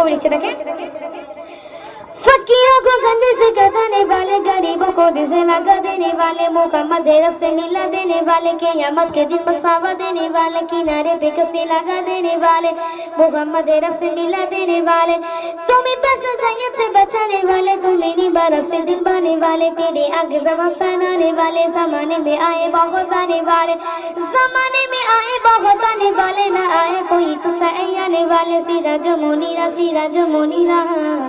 কবি লিখছে দেখে? فقیروں کو گندے سے گدانے والے گریبوں کو دل لگا دینے والے مکمل رب سے ملا دینے والے، قیامت کے دن بخشاوا دینے والے، کنارے پہ کسنے لگا دینے والے محمد رب سے ملا دینے والے۔ تمہیں بس سید سے بچانے والے، تمہیں نیبا رب سے دل بانے والے، تیرے آگے زبان پینانے والے، زمانے میں آئے بہت آنے والے۔ زمانے میں آئے بہت آنے والے، نہ آئے کوئی تو سہ آنے والے، سیرا جمونی مونی را، سیرا جو رہا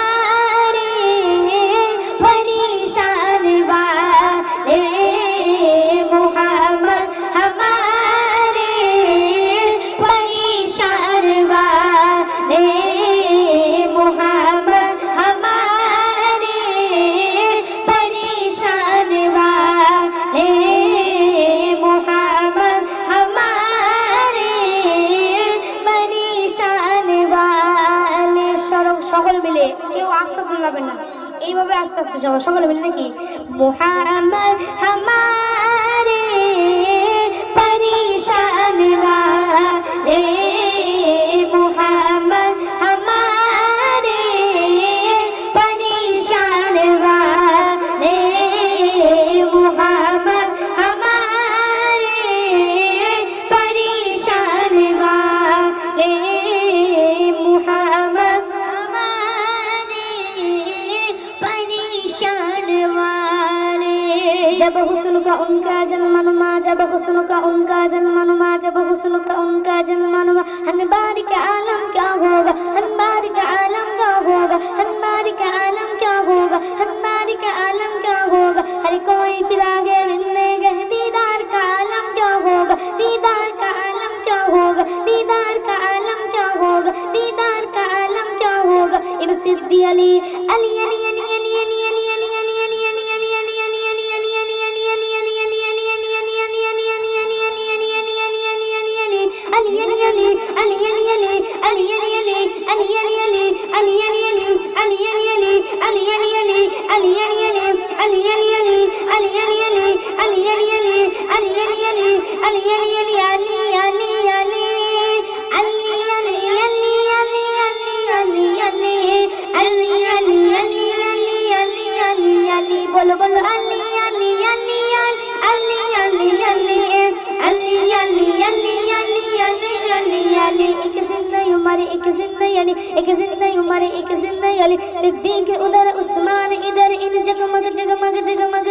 মিলে কেউ আস্থা বলবেন না। এইভাবে আস্তে আস্তে সকলে মিলে দেখি মোহাম্মদ হামার جب حسن کا ان کا جلمن ما جب حسن کا ان کا جلمن ما جب حسن کا ان کا جلمن ما انبار کا عالم کیا ہوگا انبار کا عالم کیا ہوگا انبار کا عالم کیا ہوگا انبار کا عالم کیا ہوگا ہر کوئی فراغ بننے گئے دیدار کا عالم کیا ہوگا دیدار کا عالم کیا ہوگا دیدار کا عالم کیا ہوگا دیدار کا عالم کیا ہوگا اب صدی علی علی Yeah. years ایک زندہ عمر ایک زندہ علی صدیق ادھر عثمان ادھر ان جگمگ جگمگ جگمگ